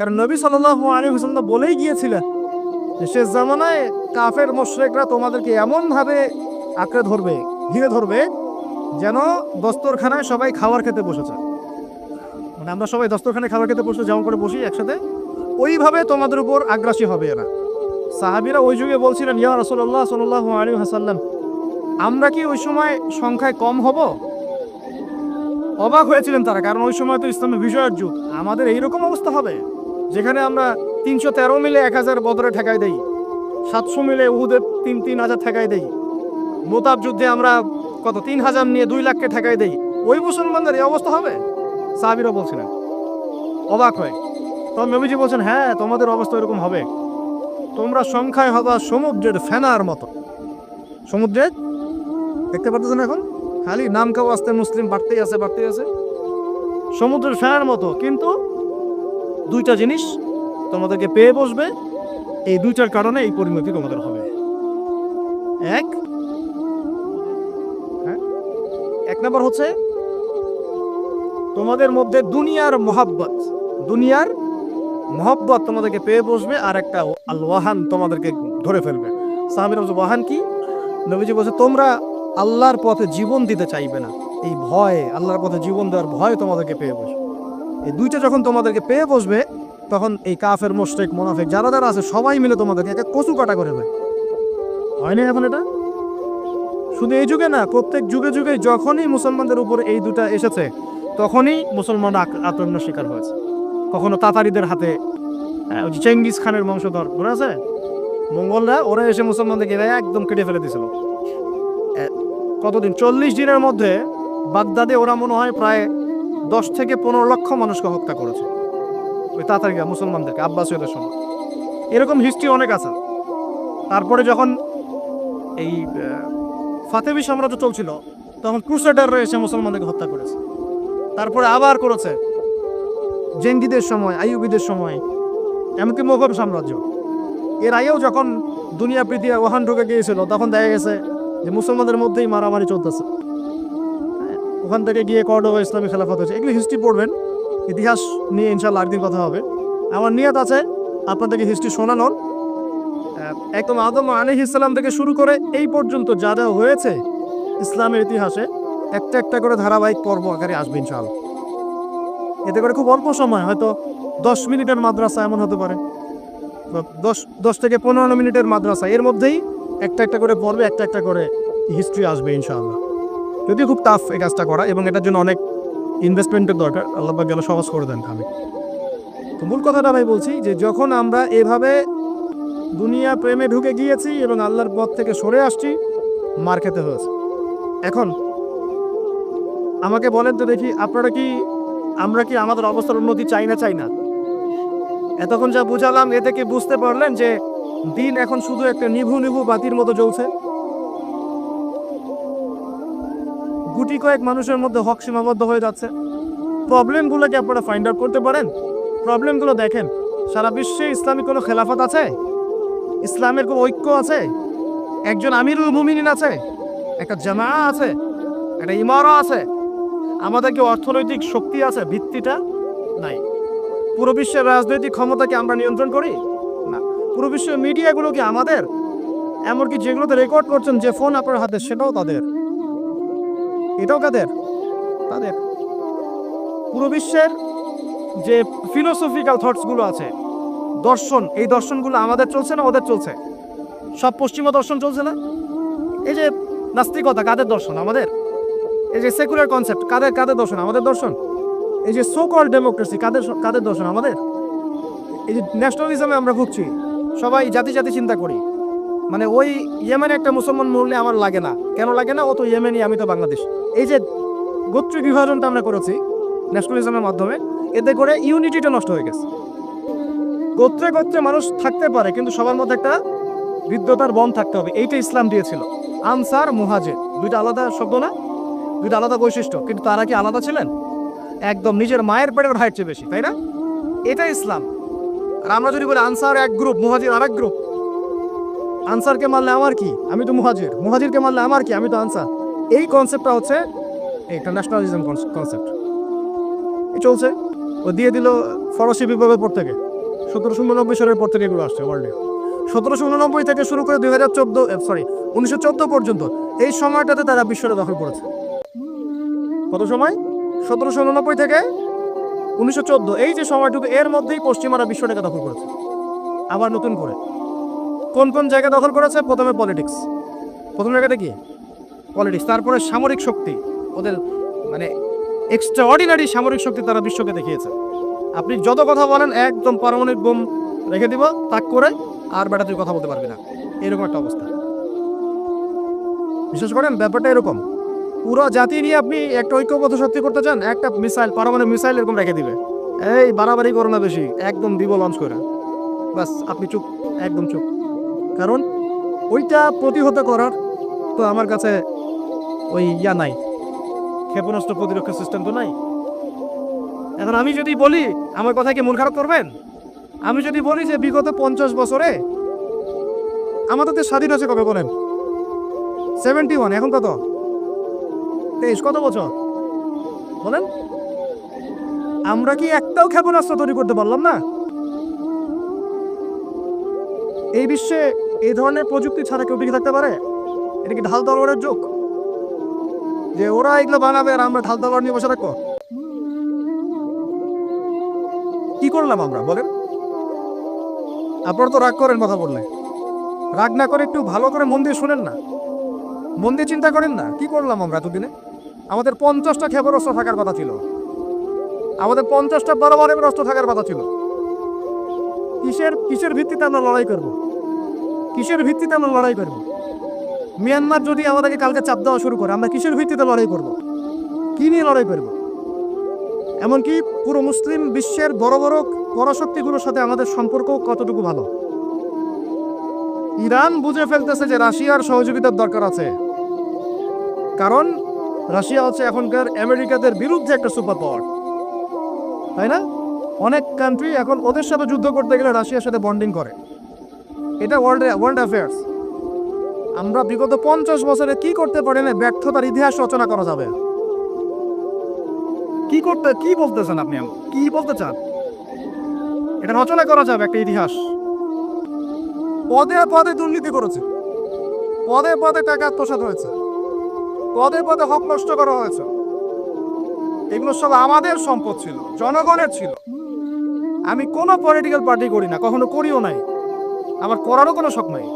কারণ নবী সাল্লাহ আলী হোসেন তো বলেই গিয়েছিলেন শেষ জামানায় কাফের মোশরেকরা তোমাদেরকে এমনভাবে আঁকড়ে ধরবে, ঘিরে ধরবে যেন দস্তরখানায় সবাই খাবার খেতে বসেছে। মানে আমরা সবাই দস্তরখানায় খাবার খেতে বসে যেমন করে বসি একসাথে ওইভাবে তোমাদের উপর আগ্রাসী হবে এরা। সাহাবিরা ওই যুগে বলছিলেন, ইয়া রসল্লাহ সাল্লাহ আলী হাসাল্লাম আমরা কি ওই সময় সংখ্যায় কম হব? অবাক হয়েছিলেন তারা, কারণ ওই সময় তো ইসলামের বিষয়ের যুগ। আমাদের এইরকম অবস্থা হবে? যেখানে আমরা তিনশো তেরো মিলে এক হাজার বদরে ঠেকাই দেই, সাতশো মিলে উহুদের তিন তিন হাজার ঠেকাই দেই। মোতাব যুদ্ধে আমরা কত, তিন হাজার নিয়ে দুই লাখকে ঠেকাই দেই। ওই মুসলমানদের এই অবস্থা হবে? সাহাবিরা বলছিলেন অবাক হয়। তখন নবীজি বলছেন হ্যাঁ তোমাদের অবস্থা এরকম হবে। তোমরা সংখ্যায় হবা সমুদ্রের ফেনার মতো। সমুদ্রের? দেখতে পারতেছেন এখন? খালি নাম কাউ আসতে মুসলিম বাড়তেই আছে বাড়তেই আছে। সমুদ্রের ফেনার মতো, কিন্তু দুইটা জিনিস তোমাদেরকে পেয়ে বসবে। এই দুইটার কারণে এই পরিণতি তোমাদের হবে। এক হ্যাঁ? এক নম্বর হচ্ছে তোমাদের মধ্যে দুনিয়ার মহাব্বত, দুনিয়ার মহব্বত তোমাদেরকে পেয়ে বসবে আর একটা আল ওয়াহান তোমাদেরকে ধরে ফেলবে। সাহাবির ওয়াহান কি? নবীজি বলছে, তোমরা আল্লাহর পথে জীবন দিতে চাইবে না। এই ভয়, আল্লাহর পথে জীবন দেওয়ার ভয় তোমাদেরকে পেয়ে বসবে। এই দুইটা যখন তোমাদেরকে পেয়ে বসবে তখন এই কাফের মোশরেক মোনাফেক যারা যারা আছে সবাই মিলে তোমাদেরকে একটা কচু কাটা করে দেয় হয় না এখন এটা? শুধু এই যুগে না প্রত্যেক যুগে যুগে যখনই মুসলমানদের উপর এই দুটা এসেছে তখনই মুসলমানরা আক- আক্রমণের শিকার হয়েছে। কখনো তাতারিদের হাতে হ্যাঁ, চেঙ্গিস খানের বংশধর মনে আছে? মঙ্গলরা ওরা এসে মুসলমানদেরকে একদম কেটে ফেলে দিয়েছিল। কতদিন? চল্লিশ দিনের মধ্যে বাগদাদে ওরা মনে হয় প্রায় দশ থেকে পনেরো লক্ষ মানুষকে হত্যা করেছে। ওই তাতারিরা মুসলমানদেরকে, আব্বাসীয়দের সময় এরকম হিস্ট্রি অনেক আছে। তারপরে যখন এই ফাতেবি সাম্রাজ্য চলছিল, তখন ক্রুসেডাররা এসে মুসলমানদেরকে হত্যা করেছে। তারপরে আবার করেছে। জেঙ্গিদের সময়, আইয়ুবিদের সময়, এমনকি মোগল সাম্রাজ্য। এর আগেও যখন দুনিয়া পৃথিবী ওহান ঢুকে গিয়েছিল, তখন দেখা গেছে যে মুসলমানদের মধ্যেই মারামারি চলতেছে। ওখান থেকে গিয়ে কর্ডোভা ইসলামী খেলাফত হয়েছে। এগুলো হিস্ট্রি পড়বেন, ইতিহাস নিয়ে ইনশাল্লাহ একদিন কথা হবে। আমার নিয়ত আছে, আপনাদেরকে হিস্ট্রি শোনানোর। একদম আদম আলিহ ইসলাম থেকে শুরু করে এই পর্যন্ত যা যা হয়েছে ইসলামের ইতিহাসে, একটা একটা করে ধারাবাহিক পর্ব আকারে আসবে ইনশাআল্লাহ। এতে করে খুব অল্প সময়, হয়তো দশ মিনিটের মাদ্রাসা এমন হতে পারে। দশ দশ থেকে পনেরো মিনিটের মাদ্রাসা, এর মধ্যেই একটা একটা করে পর্বে একটা একটা করে হিস্ট্রি আসবে ইনশাআল্লাহ। যদিও খুব টাফ এই কাজটা করা এবং এটার জন্য অনেক ইনভেস্টমেন্টের দরকার। আল্লাহ যেন সহজ করে দেন আমি তো মূল কথাটা আমি বলছি যে, যখন আমরা এভাবে দুনিয়া প্রেমে ঢুকে গিয়েছি এবং আল্লাহর পথ থেকে সরে আসছি, মার খেতে হয়েছে। এখন আমাকে বলেন তো দেখি, আপনারা কি, আমরা কি আমাদের অবস্থার উন্নতি চাই না চাই না? এতক্ষণ যা বুঝালাম এ থেকে বুঝতে পারলেন যে দিন এখন শুধু একটা নিভু নিভু বাতির মতো জ্বলছে? গুটি কয়েক মানুষের মধ্যে হক সীমাবদ্ধ হয়ে যাচ্ছে। প্রবলেমগুলো কি আপনারা ফাইন্ড আউট করতে পারেন। প্রবলেমগুলো দেখেন, সারা বিশ্বে ইসলামিক কোনো খেলাফত আছে? ইসলামের কোনো ঐক্য আছে? একজন আমিরুল মুমিনিন আছে? একটা জামা আছে? একটা ইমারও আছে? আমাদের কি অর্থনৈতিক শক্তি আছে? ভিত্তিটা নাই। পুরো বিশ্বের রাজনৈতিক ক্ষমতাকে আমরা নিয়ন্ত্রণ করি? না। পুরো বিশ্বের মিডিয়াগুলো কি আমাদের, এমনকি যেগুলোতে রেকর্ড করছেন যে ফোন আপনার হাতে, সেটাও তাদের। এটাও কাদের? তাদের। পুরো বিশ্বের যে ফিলোসফিক্যাল থটসগুলো আছে, দর্শন, এই দর্শনগুলো আমাদের চলছে না ওদের চলছে? সব পশ্চিমা দর্শন চলছে না? এই যে নাস্তিকতা, কাদের দর্শন? আমাদের? এই যে সেকুলার কনসেপ্ট কাদের কাদের দর্শন? আমাদের দর্শন? এই যে সো কল ডেমোক্রেসি কাদের কাদের দর্শন? আমাদের? এই যে ন্যাশনালিজমে আমরা ভুগছি সবাই জাতি জাতি চিন্তা করি। মানে ওই ইয়েমেনে একটা মুসলমান মরলে আমার লাগে না। কেন লাগে না? ও তো ইয়েমেনি আমি তো বাংলাদেশ। এই যে গোত্রিক বিভাজনটা আমরা করেছি ন্যাশনালিজমের মাধ্যমে, এতে করে ইউনিটিটা নষ্ট হয়ে গেছে। গোত্রে গোত্রে মানুষ থাকতে পারে, কিন্তু সবার মধ্যে একটা বিদ্যতার বন থাকতে হবে। এইটা ইসলাম দিয়েছিল। আনসার, মুহাজের। দুইটা আলাদা শব্দ না? দুইটা আলাদা বৈশিষ্ট্য। কিন্তু তারা কি আলাদা ছিলেন? একদম নিজের মায়ের পেটের ভাইয়ের চেয়ে বেশি, তাই না? এটা ইসলাম। আর আমরা যদি বলি আনসার এক গ্রুপ মুহাজির আর এক গ্রুপ আনসারকে মারলে আমার কি? আমি তো মুহাজির। মুহাজিরকে মারলে আমার কি? আমি তো আনসার। এই কনসেপ্টটা হচ্ছে একটা ন্যাশনালিজম কনসেপ্ট এই চলছে। ও দিয়ে দিল ফরাসি বিপ্লবের পর থেকে। সতেরোশো উননব্বই সালের পর থেকে এগুলো আসছে ওয়ার্ল্ডে সতেরোশো উননব্বই থেকে শুরু করে দুই হাজার চোদ্দ সরি উনিশশো চোদ্দ পর্যন্ত এই সময়টাতে তারা বিশ্বটা দখল করেছে। কত সময়? সতেরোশো উননব্বই থেকে উনিশশো চোদ্দ। এই যে সময়টুকু, এর মধ্যেই পশ্চিমারা বিশ্বটাকে দখল করেছে। আবার নতুন করে। কোন কোন জায়গা দখল করেছে? প্রথমে পলিটিক্স প্রথম জায়গাটা কি? পলিটিক্স তারপরে সামরিক শক্তি। ওদের মানে এক্সট্রা অর্ডিনারি সামরিক শক্তি তারা বিশ্বকে দেখিয়েছে। আপনি যত কথা বলেন, একদম পারমাণবিক বোম রেখে দিব, তাক করে, আর বেটা তুই কথা বলতে পারবি না। এরকম একটা অবস্থা। বিশেষ করেন, ব্যাপারটা এরকম। পুরো জাতি নিয়ে আপনি একটা ঐক্যবদ্ধ শক্তি করতে চান, একটা মিসাইল পারমাণবিক মিসাইল এরকম রেখে দিবে। এই বাড়াবাড়ি করো না বেশি, একদম দিব লঞ্চ করে। বাস, আপনি চুপ, একদম চুপ। কারণ ওইটা প্রতিহত করার তো আমার কাছে ওই ইয়া নাই। ক্ষেপণাস্ত্র প্রতিরক্ষা সিস্টেম তো নাই। এখন আমি যদি বলি, আমার কথা কি মন খারাপ করবেন? আমি যদি বলি যে বিগত পঞ্চাশ বছরে আমাদের স্বাধীন আছে কবে বলেন? সেভেন্টি ওয়ান এখন কত? তেইশ, কত বছর? বলেন। আমরা কি একটাও ক্ষেপণাস্ত্র তৈরি করতে পারলাম না? এই বিশ্বে এই ধরনের প্রযুক্তি ছাড়া কেউ টিকে থাকতে পারে? এটা কি ঢাল তলোয়ারের যুগ যে ওরা এগুলো বানাবে আর আমরা ঢাল তলোয়ার নিয়ে বসে রাখব কি করলাম আমরা, বলেন? আপনারা তো রাগ করেন কথা বললে। রাগ না করে একটু ভালো করে মন দিয়ে শুনেন না। মন দিয়ে চিন্তা করেন না, কি করলাম আমরা এতদিনে? আমাদের পঞ্চাশটা ক্ষেপণাস্ত্র থাকার কথা ছিল। আমাদের পঞ্চাশটা বড় বড় অস্ত্র থাকার কথা ছিল। কিসের কিসের ভিত্তিতে আমরা লড়াই করব? কিসের ভিত্তিতে আমরা লড়াই করব? মিয়ানমার যদি আমাদেরকে কালকে চাপ দেওয়া শুরু করে, আমরা কিসের ভিত্তিতে লড়াই করব? কি নিয়ে লড়াই করব? এমনকি পুরো মুসলিম বিশ্বের বড় বড় পরাশক্তিগুলোর সাথে আমাদের সম্পর্ক কতটুকু ভালো? ইরান বুঝে ফেলতেছে যে রাশিয়ার সহযোগিতার দরকার আছে। কারণ রাশিয়া হচ্ছে এখনকার আমেরিকাদের বিরুদ্ধে একটা সুপার পাওয়ার তাই না? অনেক কান্ট্রি এখন ওদের সাথে যুদ্ধ করতে গেলে রাশিয়ার সাথে বন্ডিং করে। এটা ওয়ার্ল্ড ওয়ার্ল্ড অ্যাফেয়ার্স আমরা বিগত পঞ্চাশ বছরে কি করতে পারি না ব্যর্থতার ইতিহাস রচনা করা যাবে? কি করতে, কি বলতেছেন আপনি? কি বলতে চান? এটা রচনা করা যাবে একটা ইতিহাস। পদে পদে দুর্নীতি করেছে। পদে পদে টাকা আত্মসাৎ হয়েছে। পদে পদে হক নষ্ট করা হয়েছে। এগুলো সব আমাদের সম্পদ ছিল, জনগণের ছিল। আমি কোনো পলিটিক্যাল পার্টি করি না, কখনো করিও নাই। আমার করারও কোনো শখ নাই।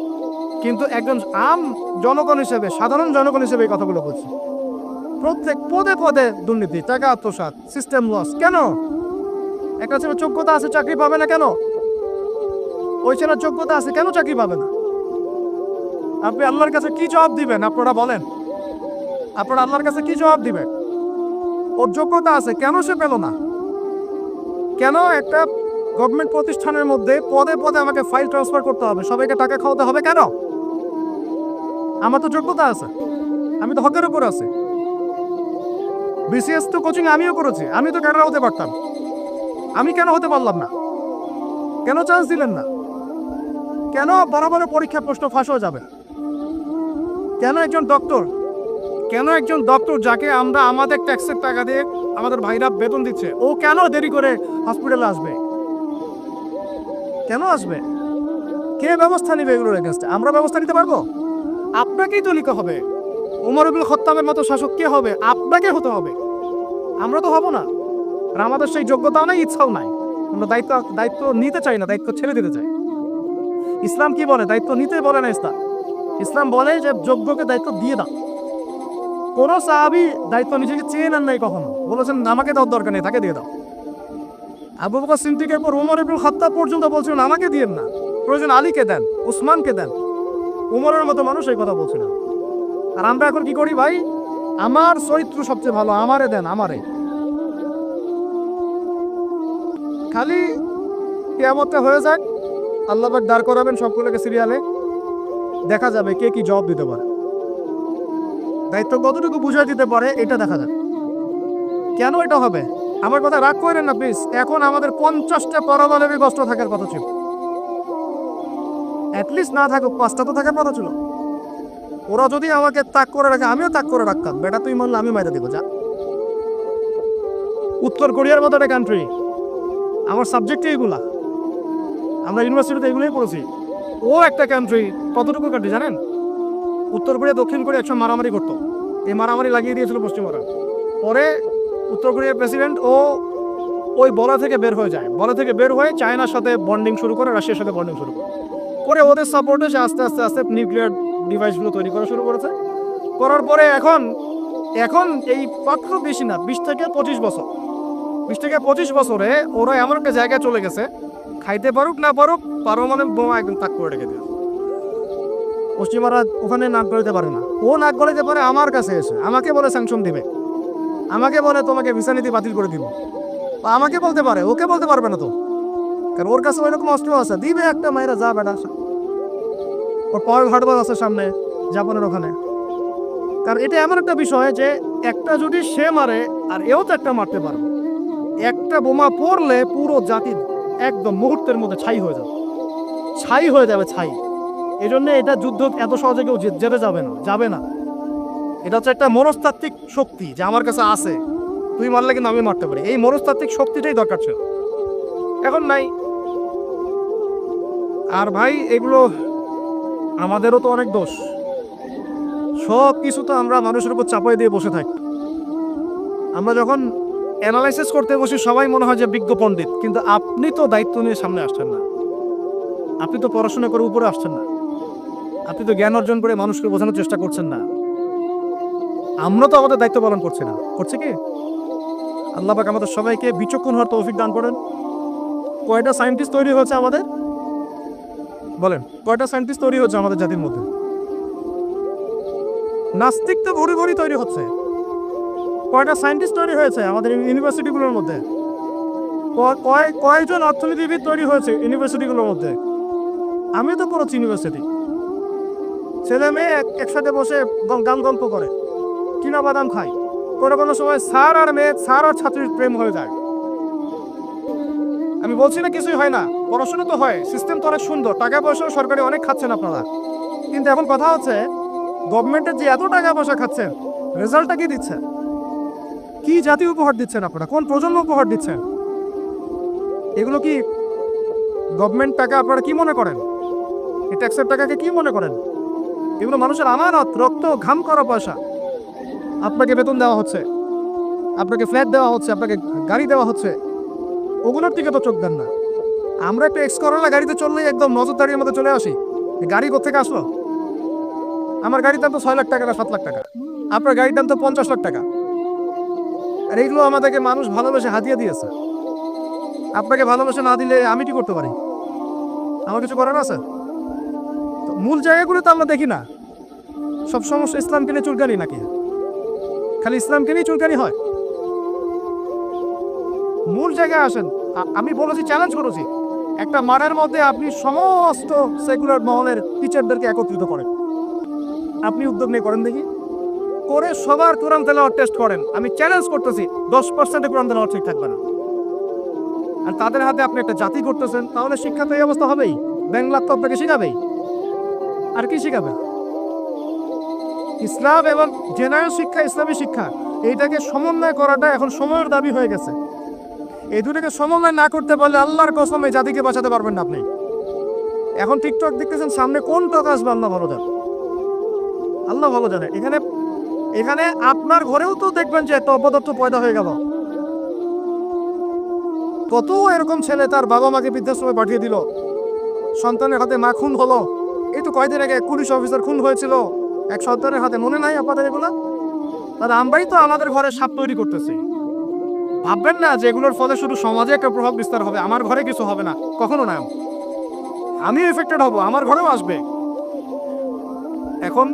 কিন্তু একজন আম জনগণ হিসেবে, সাধারণ জনগণ হিসেবে এই কথাগুলো বলছি। প্রত্যেক পদে পদে দুর্নীতি, টাকা আত্মসাৎ সিস্টেম লস কেন? একটা ছেলে যোগ্যতা আছে, চাকরি পাবে না কেন? ওই ছেলের যোগ্যতা আছে, কেন চাকরি পাবে না? আপনি আল্লাহর কাছে কি জবাব দিবেন? আপনারা বলেন। আপনারা আল্লাহর কাছে কি জবাব দিবেন? ওর যোগ্যতা আছে, কেন সে পেল না? কেন একটা গভর্নমেন্ট প্রতিষ্ঠানের মধ্যে পদে পদে আমাকে ফাইল ট্রান্সফার করতে হবে। সবাইকে টাকা খাওয়াতে হবে কেন? আমার তো যোগ্যতা আছে। আমি তো হকের উপর আছি। বিসিএস তো কোচিং আমিও করেছি। আমি তো ক্যাডার হতে পারতাম। আমি কেন হতে পারলাম না? কেন চান্স দিলেন না? কেন বরাবর পরীক্ষা প্রশ্ন ফাঁস হয়ে যাবে? কেন একজন ডক্টর কেন একজন ডক্টর যাকে আমরা আমাদের ট্যাক্সের টাকা দিয়ে আমাদের ভাইরা বেতন দিচ্ছে? ও কেন দেরি করে হসপিটালে আসবে? কেন আসবে? কে ব্যবস্থা নেবে এগুলোর এগেনস্টে আমরা ব্যবস্থা নিতে পারব? আপনাকেই তো নিতে হবে। উমর ইবুল খত্তামের মতো শাসক কে হবে? আপনাকে হতে হবে। আমরা তো হব না। আর আমাদের সেই যোগ্যতাও নাই, ইচ্ছাও নাই। আমরা দায়িত্ব দায়িত্ব নিতে চাই না, দায়িত্ব ছেড়ে দিতে চাই। ইসলাম কি বলে? দায়িত্ব নিতে বলে না ইসলাম। ইসলাম বলে যে যোগ্যকে দায়িত্ব দিয়ে দাও। কোনো সাহাবি দায়িত্ব নিজেকে চেয়ে নেন নাই কখনো। বলেছেন, আমাকে দেওয়ার দরকার নেই, তাকে দিয়ে দাও। আবু বকর সিদ্দিকের পর উমর ইবুল খাত্তাব পর্যন্ত বলছিলেন, আমাকে দিয়েন না। প্রয়োজন আলীকে দেন, উসমানকে দেন। উমরের মতো মানুষ এই কথা বলছিল। আর আমরা এখন কি করি ভাই? আমার চরিত্র সবচেয়ে ভালো, আমারে দেন, আমারে। খালি কেয়ামতটা হয়ে যাক আল্লাহ পাক দাঁড় করাবেন সবগুলোকে সিরিয়ালে। দেখা যাবে কে কি জবাব দিতে পারে। দায়িত্ব কতটুকু বুঝাই দিতে পারে, এটা দেখা যাক। কেন এটা হবে? আমার কথা রাগ করেন না প্লিজ এখন আমাদের পঞ্চাশটা পারমাণবিক অস্ত্র থাকার কথা ছিল। অ্যাটলিস্ট না থাকুক, পাঁচটা তো থাকার কথা ছিল। ওরা যদি আমাকে তাক করে রাখে, আমিও তাক করে রাখতাম। বেটা, তুই মানলে আমি মাইরে দেবো, যা। উত্তর কোরিয়ার মতো একটা কান্ট্রি আমার সাবজেক্টই এগুলা। আমরা ইউনিভার্সিটিতে এগুলোই পড়েছি। ও একটা কান্ট্রি কতটুকু কান্ট্রি জানেন? উত্তর কোরিয়া, দক্ষিণ কোরিয়া একসময় মারামারি করতো। এই মারামারি লাগিয়ে দিয়েছিল পশ্চিমবঙ্গ পরে উত্তর কোরিয়ার প্রেসিডেন্ট ও ওই বলা থেকে বের হয়ে যায়। বলা থেকে বের হয়ে চায়নার সাথে বন্ডিং শুরু করে, রাশিয়ার সাথে বন্ডিং শুরু করে। করে ওদের সাপোর্টে সে আস্তে আস্তে আস্তে নিউক্লিয়ার ডিভাইসগুলো তৈরি করা শুরু করেছে। করার পরে এখন এখন এই মাত্র বেশি না, বিশ থেকে পঁচিশ বছর, বিশ থেকে পঁচিশ বছরে ওরা এমন একটা জায়গায় চলে গেছে, খাইতে পারুক না পারুক, পারমাণবিক বোমা একদম তাক করে রেখে দিয়েছে। পশ্চিমারা ওখানে নাক গলাতে পারে না। ও নাক গলাতে পারে আমার কাছে এসে, আমাকে বলে স্যাংশন দিবে। আমাকে বলে তোমাকে ভিসা নীতি বাতিল করে দিব। বা আমাকে বলতে পারে, ওকে বলতে পারবে না তো। কারণ ওর কাছে ওইরকম অস্ত্র আছে। দিবে একটা মায়েরা যা বেটা ওর পয়েন্ট হাটবার আছে সামনে, জাপানের ওখানে। কারণ এটা এমন একটা বিষয় যে একটা যদি সে মারে, আর এও তো একটা মারতে পারবে। একটা বোমা পড়লে পুরো জাতি একদম মুহূর্তের মধ্যে ছাই হয়ে যাবে। ছাই হয়ে যাবে ছাই। এই এটা যুদ্ধ এত সহজে কেউ যেতে যাবে না যাবে না। এটা হচ্ছে একটা মনস্তাত্ত্বিক শক্তি যে আমার কাছে আছে। তুই মারলে কিন্তু আমি মারতে পারি। এই মনস্তাত্ত্বিক শক্তিটাই দরকার ছিল। এখন নাই। আর ভাই, এগুলো আমাদেরও তো অনেক দোষ। সব কিছু তো আমরা মানুষের উপর চাপাই দিয়ে বসে থাকি। আমরা যখন অ্যানালাইসিস করতে বসি, সবাই মনে হয় যে বিজ্ঞ পণ্ডিত, কিন্তু আপনি তো দায়িত্ব নিয়ে সামনে আসছেন না। আপনি তো পড়াশোনা করে উপরে আসছেন না। আপনি তো জ্ঞান অর্জন করে মানুষকে বোঝানোর চেষ্টা করছেন না। আমরা তো আমাদের দায়িত্ব পালন করছি না। করছে কি? আল্লাহ পাক আমাদের সবাইকে বিচক্ষণ হওয়ার তৌফিক দান করেন। কয়টা সায়েন্টিস্ট তৈরি হয়েছে আমাদের? বলেন, কয়টা সায়েন্টিস্ট তৈরি হচ্ছে আমাদের জাতির মধ্যে? নাস্তিক তো ভরি ভরি তৈরি হচ্ছে। কয়টা সায়েন্টিস্ট তৈরি হয়েছে আমাদের ইউনিভার্সিটিগুলোর মধ্যে? কয় কয়জন অর্থনীতিবিদ তৈরি হয়েছে ইউনিভার্সিটিগুলোর মধ্যে? আমি তো পড়েছি ইউনিভার্সিটি। ছেলে মেয়ে এক- একসাথে বসে গান গল্প করে। কিনা বাদাম খায় কোনো কোনো সময় স্যার আর মেয়ে, স্যার আর ছাত্রীর প্রেম হয়ে যায়। আমি বলছি না কিছুই হয় না, পড়াশোনা তো হয় সিস্টেম তো অনেক সুন্দর, টাকা পয়সা সরকারি অনেক খাচ্ছেন আপনারা। কিন্তু এখন কথা হচ্ছে গভর্নমেন্টের যে এত টাকা পয়সা খাচ্ছেন, রেজাল্টটা কি দিচ্ছে? কি জাতি উপহার দিচ্ছেন আপনারা? কোন প্রজন্ম উপহার দিচ্ছেন? এগুলো কি গভর্নমেন্ট টাকা আপনারা কি মনে করেন? এই ট্যাক্সের টাকাকে কি মনে করেন? এগুলো মানুষের আমানত, রক্ত, ঘাম করা পয়সা। আপনাকে বেতন দেওয়া হচ্ছে। আপনাকে ফ্ল্যাট দেওয়া হচ্ছে, আপনাকে গাড়ি দেওয়া হচ্ছে। ওগুলোর দিকে তো চোখ দেন না। আমরা একটু এক্স করলা গাড়িতে চললেই একদম নজরদারির মধ্যে চলে আসি। গাড়ি কোথেকে আসলো? আমার গাড়ির দাম তো ছয় লাখ টাকা না সাত লাখ টাকা। আপনার গাড়ির দাম তো পঞ্চাশ লাখ টাকা। আর এইগুলো আমাদেরকে মানুষ ভালোবেসে হাতিয়ে দিয়েছে। আপনাকে ভালোবেসে না দিলে আমি কি করতে পারি? আমার কিছু করার আছে? মূল জায়গাগুলো তো আমরা দেখি না। সব সমস্যা ইসলামকে নিয়ে চুলকানি নাকি? খালি ইসলামকে নিয়ে চুলকানি হয়। মূল জায়গায় আসেন। আমি বলেছি চ্যালেঞ্জ করেছি। একটা মাঠের মধ্যে আপনি সমস্ত সেকুলার মহলের টিচারদেরকে একত্রিত করেন। আপনি উদ্যোগ নিয়ে করেন দেখি। করে সবার কোরআন তেলাওয়াত টেস্ট করেন। আমি চ্যালেঞ্জ করতেছি, দশ পার্সেন্টে কোরআন তেলাওয়াত ঠিক থাকবে না। আর তাদের হাতে আপনি একটা জাতি করতেছেন তাহলে শিক্ষা তো এই অবস্থা হবেই। বাংলার তো আপনাকে শিখাবেই। আর কি শিখাবে ইসলাম এবং জেনারেল শিক্ষা, ইসলামী শিক্ষা, এইটাকে সমন্বয় করাটা এখন সময়ের দাবি হয়ে গেছে। এই দুটাকে সমন্বয় না করতে পারলে আল্লাহর কসম এই জাতিকে বাঁচাতে পারবেন না আপনি। এখন টিকটক দেখতেছেন, সামনে কোন টক আসবে? আল্লাহ ভালো জানে। আল্লাহ ভালো জানে। এখানে এখানে আপনার ঘরেও তো দেখবেন যে একটা অপদার্থ পয়দা হয়ে গেল। কত এরকম ছেলে তার বাবা মাকে বৃদ্ধাশ্রমে পাঠিয়ে দিল। সন্তানের হাতে মা খুন হলো। এই তো কয়দিন আগে এক পুলিশ অফিসার খুন হয়েছিল। এক সন্তানের হাতে মনে নাই আপনাদের এগুলো? তাহলে আমরাই তো আমাদের ঘরে সাপ তৈরি করতেছি। ভাববেন না যে এগুলোর ফলে শুধু সমাজে একটা প্রভাব বিস্তার হবে, আমার ঘরে কিছু হবে না। কখনো না। আমি এফেক্টেড হব, আমার ঘরেও আসবে। এখন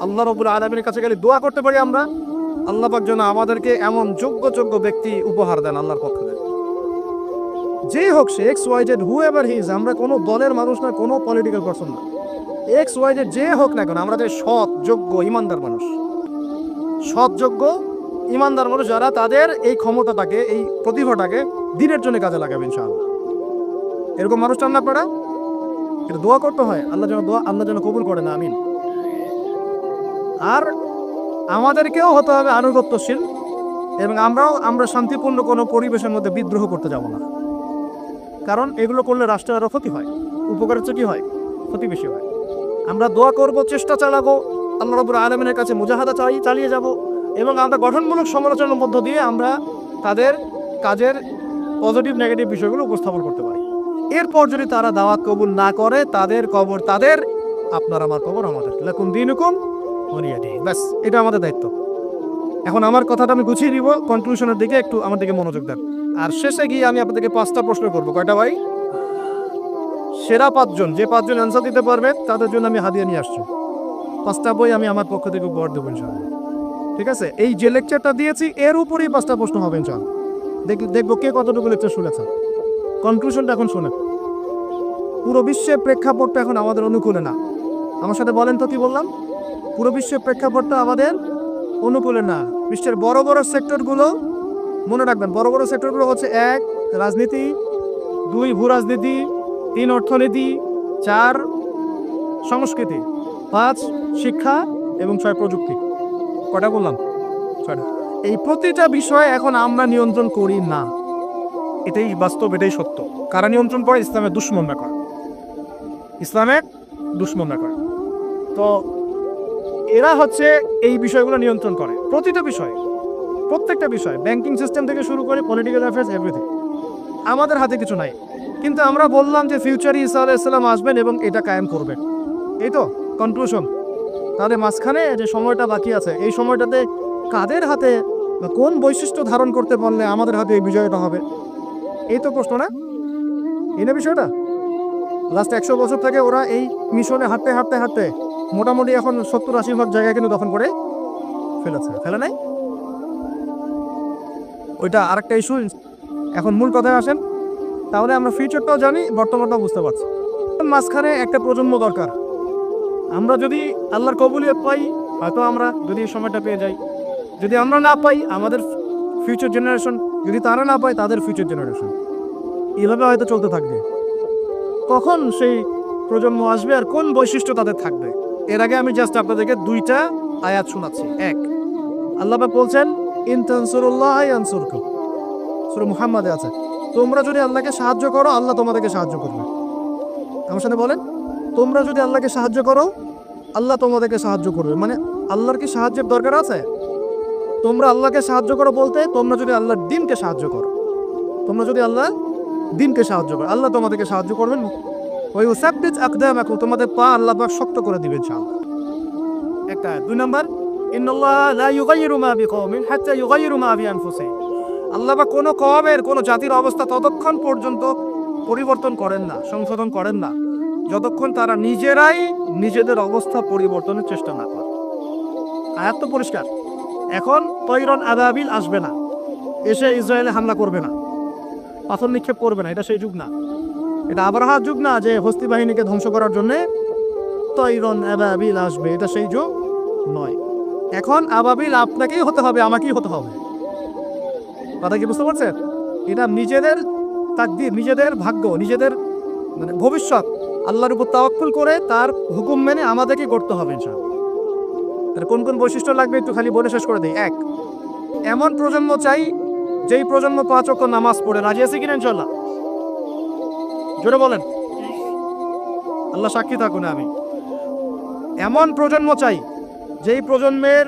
আল্লাহ রবুল আলমের কাছে গেলে দোয়া করতে পারি আমরা। আল্লাহ পাক যেন আমাদেরকে এমন যোগ্য যোগ্য ব্যক্তি উপহার দেন আল্লাহর পক্ষ যেই হোক সে X Y Z whoever his আমরা কোনো দলের মানুষ না, কোনো পলিটিক্যাল পার্সন না। এক্স ওয়াই জেড যে হোক না কেন আমরা যে সৎ, যোগ্য, ইমানদার মানুষ। সৎ, যোগ্য, ইমানদার মানুষ যারা তাদের এই ক্ষমতাটাকে, এই প্রতিভাটাকে দিনের জন্য কাজে লাগাবে, ইনশাআল্লাহ। এরকম মানুষ চান না আপনারা? এটা দোয়া করতে হয়। আল্লাহ যেন দোয়া, আল্লাহ যেন কবুল করে না, আমিন। আর আমাদেরকেও হতে হবে আনুগত্যশীল এবং আমরাও, আমরা শান্তিপূর্ণ কোনো পরিবেশের মধ্যে বিদ্রোহ করতে যাব না। কারণ এগুলো করলে রাষ্ট্রের আরও ক্ষতি হয়। উপকারের কি হয়? ক্ষতি বেশি হয়। আমরা দোয়া করব, চেষ্টা চালাবো। আল্লাহ রবুর আলমিনের কাছে মুজাহাদা চালিয়ে চালিয়ে যাব এবং আমরা গঠনমূলক সমালোচনার মধ্য দিয়ে আমরা তাদের কাজের পজিটিভ, নেগেটিভ বিষয়গুলো উপস্থাপন করতে পারি। এরপর যদি তারা দাওয়াত কবুল না করে, তাদের কবর, তাদের, আপনার আমার কবর, আমাদের। লেকুন দিন হুকুম ব্যাস, এটা আমাদের দায়িত্ব। এখন আমার কথাটা আমি গুছিয়ে দিব কনক্লুশনের দিকে একটু আমার দিকে মনোযোগ দেন। আর শেষে গিয়ে আমি আপনাদেরকে পাঁচটা প্রশ্ন করব। কয়টা ভাই? সেরা পাঁচজন, যে পাঁচজন অ্যান্সার দিতে পারবে, তাদের জন্য আমি হাদিয়া নিয়ে আসছি। পাঁচটা বই আমি আমার পক্ষ থেকে উপহার দেবো ইনশাআল্লাহ। ঠিক আছে? এই যে লেকচারটা দিয়েছি, এর উপরেই পাঁচটা প্রশ্ন হবে ইনশাআল্লাহ। দেখ, দেখব কে কতটুকু লেকচার শুনেছে। কনক্লুশনটা এখন শোনে পুরো বিশ্বের প্রেক্ষাপটটা এখন আমাদের অনুকূলে না। আমার সাথে বলেন তো কি বললাম? পুরো বিশ্বের প্রেক্ষাপটটা আমাদের অনুকূলে না। বিশ্বের বড় বড় সেক্টরগুলো মনে রাখবেন, বড় বড় সেক্টরগুলো হচ্ছে এক, রাজনীতি, দুই ভূ রাজনীতি তিন অর্থনীতি, চার সংস্কৃতি, পাঁচ শিক্ষা এবং ছয় প্রযুক্তি। কটা বললাম? ছয়টা। এই প্রতিটা বিষয়ে এখন আমরা নিয়ন্ত্রণ করি না। এটাই বাস্তব, এটাই সত্য। কারা নিয়ন্ত্রণ করে? ইসলামের দুশ্মনরা করে ইসলামের দুশ্মনরা করে তো এরা হচ্ছে এই বিষয়গুলো নিয়ন্ত্রণ করে। প্রতিটা বিষয়, প্রত্যেকটা বিষয়, ব্যাংকিং সিস্টেম থেকে শুরু করে পলিটিক্যাল অ্যাফেয়ার্স এভরিথিং আমাদের হাতে কিছু নাই। কিন্তু আমরা বললাম যে ফিউচারে ইসা আলাইসাল্লাম আসবেন এবং এটা কায়েম করবেন। এই তো কনক্লুশন তাহলে মাঝখানে যে সময়টা বাকি আছে, এই সময়টাতে কাদের হাতে কোন বৈশিষ্ট্য ধারণ করতে পারলে আমাদের হাতে এই বিজয়টা হবে? এই তো প্রশ্ন না? এই না বিষয়টা? লাস্ট একশো বছর থেকে ওরা এই মিশনে হাঁটতে হাঁটতে হাঁটতে মোটামুটি এখন সত্তর আশি ভাগ জায়গা কিন্তু দখল করে ফেলেছে। ফেলে নাই? ওইটা আরেকটা ইস্যু এখন মূল কথায় আসেন। তাহলে আমরা ফিউচারটাও জানি, বর্তমানটাও বুঝতে পারছি। মাঝখানে একটা প্রজন্ম দরকার। আমরা যদি আল্লাহর কবুলিয়ত পাই, হয়তো আমরা যদি এই সময়টা পেয়ে যাই। যদি আমরা না পাই, আমাদের ফিউচার জেনারেশন যদি তারা না পায়, তাদের ফিউচার জেনারেশন এইভাবে হয়তো চলতে থাকবে। কখন সেই প্রজন্ম আসবে আর কোন বৈশিষ্ট্য তাদের থাকবে? এর আগে আমি জাস্ট আপনাদেরকে দুইটা আয়াত শোনাচ্ছি। এক, আল্লাহ বলছেন ইনতানসুরুল্লাহ আনসুরকুম। সূরা মুহাম্মাদে আছে। তোমরা যদি আল্লাহকে সাহায্য করো, আল্লাহ তোমাদেরকে সাহায্য করবে। আমার সাথে বলেন, তোমরা যদি আল্লাহকে সাহায্য করো, আল্লাহ তোমাদেরকে সাহায্য করবে। মানে আল্লাহর কি সাহায্যের দরকার আছে? তোমরা আল্লাহকে সাহায্য করো বলতে, তোমরা যদি আল্লাহর দিনকে সাহায্য করো। তোমরা যদি আল্লাহ দিনকে সাহায্য করো, আল্লাহ তোমাদেরকে সাহায্য করবেন। ওই সাবডিজ আকদাম এখন তোমাদের পা আল্লাহ পাক শক্ত করে দিবেন ইনশাআল্লাহ। একটা। দুই নম্বর, ইন্নাল্লাহ লা ইউগাইয়িরু মা বিকওমিন, হাত্তা ইউগাইয়িরু মা বিআনফুসিহিম। আল্লাহ বা কোনো কওমের কোনো জাতির অবস্থা ততক্ষণ পর্যন্ত পরিবর্তন করেন না, সংশোধন করেন না। যতক্ষণ তারা নিজেরাই নিজেদের অবস্থা পরিবর্তনের চেষ্টা না করে। আয়াত তো পরিষ্কার। এখন তৈরন আদাবিল আসবে না। এসে ইসরায়েলে হামলা করবে না। পাথর নিক্ষেপ করবে না, এটা সেই যুগ না। এটা আবরাহার যুগ না যে হস্তি বাহিনীকে ধ্বংস করার জন্য তৈরন আবাবিল আসবে, এটা সেই যুগ নয়। এখন আবাবিল আপনাকেই হতে হবে, আমাকেই হতে হবে। কথা কি বুঝতে পারছেন? এটা নিজেদের তাকদির, নিজেদের ভাগ্য, নিজেদের মানে ভবিষ্যৎ, আল্লাহর উপর তাওয়াক্কুল করে তার হুকুম মেনে আমাদেরকে করতে হবে ইনশাআল্লাহ। তার কোন কোন বৈশিষ্ট্য লাগবে একটু খালি বলে শেষ করে দিই? এক, এমন প্রজন্ম চাই যেই প্রজন্ম পাঁচ অক্ষ নামাজ পড়ে। রাজি আছে কিনা ইনশাল্লাহ জোরে বলেন। আল্লাহ সাক্ষী থাকুন আমি এমন প্রজন্ম চাই যেই প্রজন্মের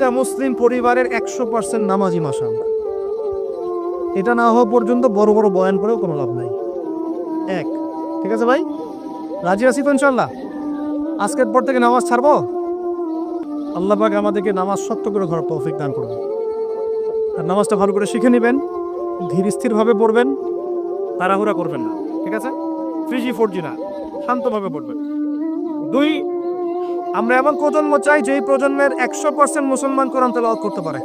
প্রত্যেকটা মুসলিম পরিবারের একশো পার্সেন্ট নামাজি মাসাল এটা না হওয়া পর্যন্ত বড় বড় বয়ান করেও কোনো লাভ নাই। এক, ঠিক আছে ভাই? রাজি আছি তো ইনশাল্লাহ আজকের পর থেকে নামাজ ছাড়বো? আল্লাহ পাক আমাদেরকে নামাজ সত্য করে ধরার তৌফিক দান করবেন আর নামাজটা ভালো করে শিখে নেবেন, ধীর স্থিরভাবে পড়বেন, তাড়াহুড়া করবেন না, ঠিক আছে? থ্রি জি ফোর জি না, শান্তভাবে পড়বেন। দুই আমরা এমন প্রজন্ম চাই যেই প্রজন্মের একশো পার্সেন্ট মুসলমান কোরআন তেলাওয়াত করতে পারে।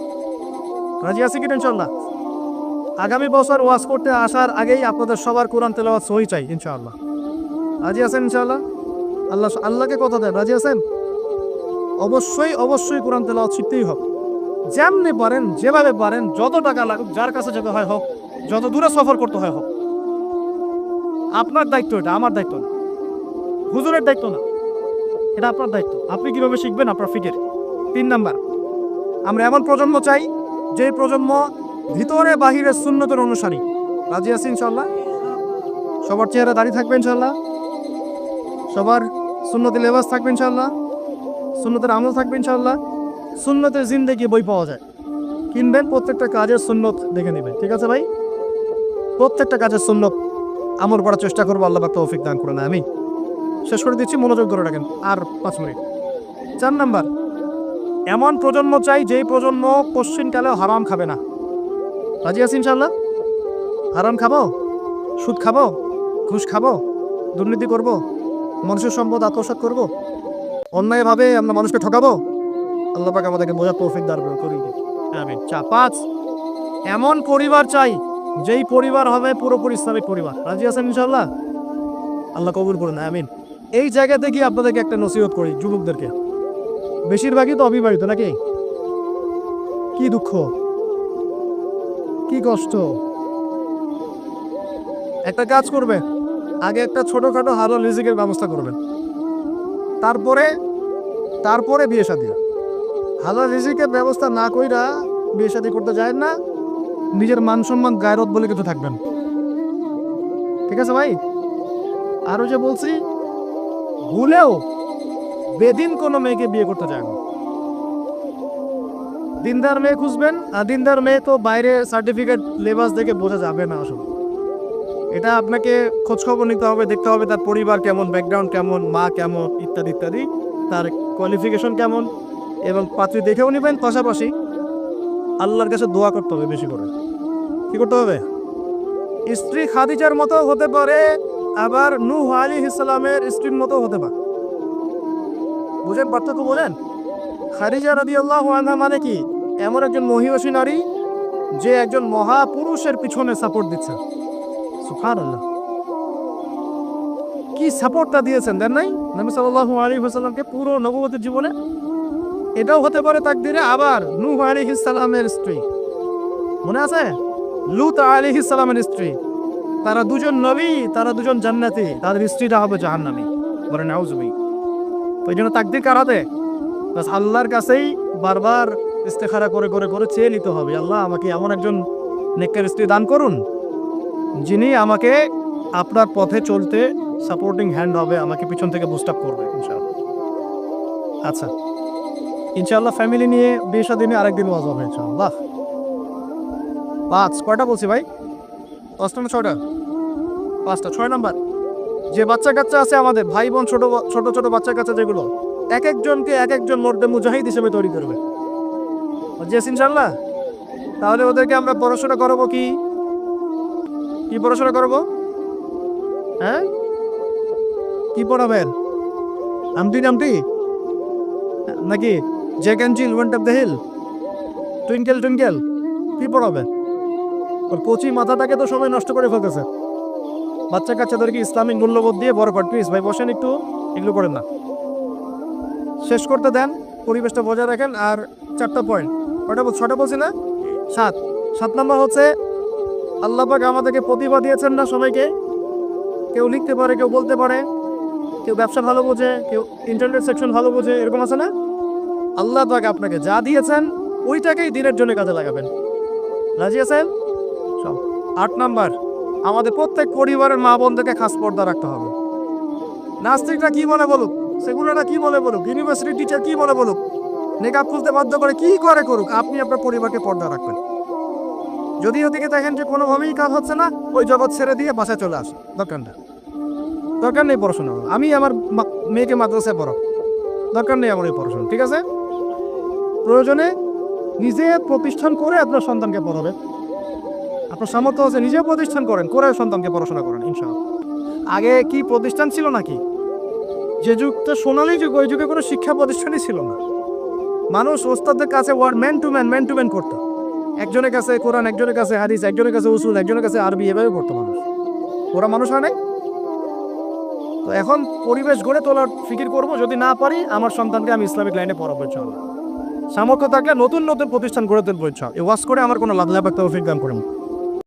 রাজি আছে কি ইনশাল্লাহ আগামী বছর ওয়াজ করতে আসার আগেই আপনাদের সবার কোরআন তেলাওয়াত সহি চাই ইনশাআল্লাহ। রাজি আছেন ইনশাআল্লাহ? আল্লাহ আল্লাহকে কথা দেন, রাজি আছেন? অবশ্যই অবশ্যই কোরআন তেলাওয়াত শিখতেই হোক যেমনি পারেন, যেভাবে পারেন, যত টাকা লাগুক, যার কাছে যেতে হয় হোক, যত দূরে সফর করতে হয় হোক। আপনার দায়িত্ব এটা, আমার দায়িত্ব না। হুজুরের দায়িত্ব না। এটা আপনার দায়িত্ব। আপনি কীভাবে শিখবেন আপনার ফিকের? তিন নাম্বার, আমরা এমন প্রজন্ম চাই যে প্রজন্ম ভিতরে বাহিরে সুন্নতের অনুসারী। রাজি আছি ইনশাল্লাহ সবার চেহারা দাঁড়িয়ে থাকবে ইনশাল্লাহ সবার সুন্নতি লেবাস থাকবে ইনশাল্লাহ সুন্নতের আমল থাকবে ইনশাল্লাহ সুন্নতের জিন্দেগি বই পাওয়া যায়। কিনবেন, প্রত্যেকটা কাজের সুন্নত দেখে নেবেন। ঠিক আছে ভাই? প্রত্যেকটা কাজের সুন্নত আমল করার চেষ্টা করব, আল্লাহ তৌফিক দান করে না আমি শেষ করে দিচ্ছি, মনোযোগ ধরে রাখেন। আর পাঁচ মিনিট। চার নাম্বার। এমন প্রজন্ম চাই যেই প্রজন্ম পশ্চিমকালে হারাম খাবে না। রাজি আছি ইনশাল্লাহ হারাম খাব? সুদ খাব? ঘুষ খাব? দুর্নীতি করব? মানুষের সম্পদ আত্মসাৎ করব? অন্যায়ভাবে আমরা মানুষকে ঠকাবো? আল্লাহ পাক আমাদেরকে বোঝার তৌফিক করুন করি আমিন। চা পাঁচ। এমন পরিবার চাই যেই পরিবার হবে পুরোপুরি ইসলামিক পরিবার। রাজি আছেন ইনশাল্লাহ আল্লাহ কবুল করুন, আমিন। এই জায়গা থেকে আপনাদেরকে একটা নসিহত করি, যুবকদেরকে। বেশিরভাগই তো অবিবাহিত নাকি? কি দুঃখ? কি কষ্ট? একটা কাজ করবে আগে একটা ছোটখাটো হালাল লিজিকের ব্যবস্থা করবেন। তারপরে তারপরে বিয়ে শাদী। হালাল রিজিকের ব্যবস্থা না কইরা বিয়ে শাদী করতে যায় না, নিজের মান সম্মান গায়রত বলে কিছু থাকবেন। ঠিক আছে ভাই? আরও যে বলছি ভুলেও বেদিন কোনো মেয়েকে বিয়ে করতে যায় না। দিনদার মেয়ে খুঁজবেন, আর দিনদার মেয়ে তো বাইরে সার্টিফিকেট লেবাস দেখে বোঝা যাবে না আসলে। এটা আপনাকে খোঁজখবর নিতে হবে, দেখতে হবে তার পরিবার কেমন ব্যাকগ্রাউন্ড কেমন, মা কেমন, ইত্যাদি ইত্যাদি, তার কোয়ালিফিকেশন কেমন, এবং পাত্রী দেখেও নেবেন, পাশাপাশি আল্লাহর কাছে দোয়া করতে হবে বেশি করে। কি করতে হবে? স্ত্রী খাদিজার মতো হতে পারে আবার নূহ আলী ইসলামের স্ত্রীর মতো হতে পারে। বুঝেন পার্থক্য বলেন? খারিজা রাদি আল্লাহ মানে কি? এমন একজন মহিষী নারী, যে একজন মহাপুরুষের পিছনে সাপোর্ট দিচ্ছে। সুফার কি সাপোর্টটা দিয়েছেন, দেন নাই? নবী সাল্লাল্লাহু আলাইহি ওয়াসাল্লামকে পুরো নববতের জীবনে? এটাও হতে পারে তাকদিরে আবার নূহ আলাইহিস সালামের স্ত্রী। মনে আছে? লুত আলাইহিস সালামের স্ত্রী। তারা দুজন নবী, তারা দুজন জান্নাতি। তাদের স্ত্রীরা হবে জাহান্নামী। বলেন আউজুবি তো এই জন্য তাকদির কার হাতে? বাস আল্লাহর কাছেই বারবার ইস্তেখারা করে করে করে চেয়ে নিতে হবে। আল্লাহ, আমাকে এমন একজন নেকের স্ত্রী দান করুন, যিনি আমাকে আপনার পথে চলতে সাপোর্টিং হ্যান্ড হবে, আমাকে পিছন থেকে বুস্ট আপ করবে, ইনশাআল্লাহ। আচ্ছা ইনশাআল্লাহ ফ্যামিলি নিয়ে বিয়ে শাদী নিয়ে আরেকদিন ওয়াজ হবে, ইনশাআল্লাহ। পাঁচ, কয়টা বলছি ভাই? পাঁচটা না ছয়টা? পাঁচটা, ছয় নাম্বার। যে বাচ্চা কাচ্চা আছে আমাদের, ভাই বোন ছোট ছোট ছোট বাচ্চা কাচ্চা যেগুলো, এক একজনকে এক একজন মর্দে মুজাহিদ হিসেবে তৈরি করবে। জেস ইনশাল্লাহ তাহলে ওদেরকে আমরা পড়াশোনা করাবো কি? কি পড়াশোনা করব? হ্যাঁ? কি পড়াবেন? আমটি, নামটি? নাকি Jack and Jill went of the hill twinkle twinkle কি পড়াবেন? ওর কচি মাথাটাকে তো সময় নষ্ট করে ফেলতেছে। বাচ্চা কাচ্চাদেরকে ইসলামিক মূল্যবোধ দিয়ে বড় কর প্লিজ, ভাই, বসেন একটু, এগুলো করেন না। শেষ করতে দেন, পরিবেশটা বজায় রাখেন। আর চারটা পয়েন্ট বল ছটা বলছি না? সাত। সাত নম্বর হচ্ছে, আল্লাহ পাক আমাদেরকে প্রতিভা দিয়েছেন না সবাইকে। কেউ লিখতে পারে, কেউ বলতে পারে। কেউ ব্যবসা ভালো বোঝে, কেউ ইন্টারনেট সেকশন ভালো বোঝে, এরকম আছে না? আল্লাহ পাক আপনাকে যা দিয়েছেন, ওইটাকেই দিনের জন্য কাজে লাগাবেন। রাজি আছেন? আট নাম্বার। আমাদের প্রত্যেক পরিবারের মা বোনদেরকে খাস পর্দা রাখতে হবে। নাস্তিকরা কি বলে বলুক? সেগুলোরা কি বলে বলুক? ইউনিভার্সিটি টিচার কি বলে বলুক? নেকাব খুলতে বাধ্য করে কি করে করুক? আপনি আপনার পরিবারকে পর্দা রাখবেন। যদি ওদিকে দেখেন যে কোনোভাবেই কাজ হচ্ছে না, ওই জগৎ ছেড়ে দিয়ে বাসায় চলে আসে দরকার না দরকার নেই পড়াশোনা। আমি আমার মেয়েকে মাদ্রাসায় পড়াব দরকার নেই আমার এই পড়াশোনা, ঠিক আছে? প্রয়োজনে নিজে প্রতিষ্ঠান করে আপনার সন্তানকে পড়াবেন। আপনার সামর্থ্য আছে নিজে প্রতিষ্ঠান করেন করে সন্তানকে পড়াশোনা করেন, ইনশাআল্লাহ। আগে কি প্রতিষ্ঠান ছিল নাকি? যে যুগটা সোনালী যুগ, ওই যুগে কোনো শিক্ষা প্রতিষ্ঠানই ছিল না। মানুষ ওস্তাদের কাছে word man to man man to man করতো। একজনের কাছে কোরআন, একজনের কাছে হাদিস, একজনের কাছে উসুল, একজনের কাছে আরবি, এভাবে পড়তো মানুষ। ওরা মানুষ হয় নাই? তো এখন পরিবেশ গড়ে তোলার ফিকির করব, যদি না পারি, আমার সন্তানকে আমি ইসলামিক লাইনে পড়াবো, ইনশাআল্লাহ। সামর্থ্য থাকলে নতুন নতুন প্রতিষ্ঠান গড়ে তুলবো এই ওয়াজ করে আমার কোনো লাভ লাভ একটা অভিজ্ঞান করেন।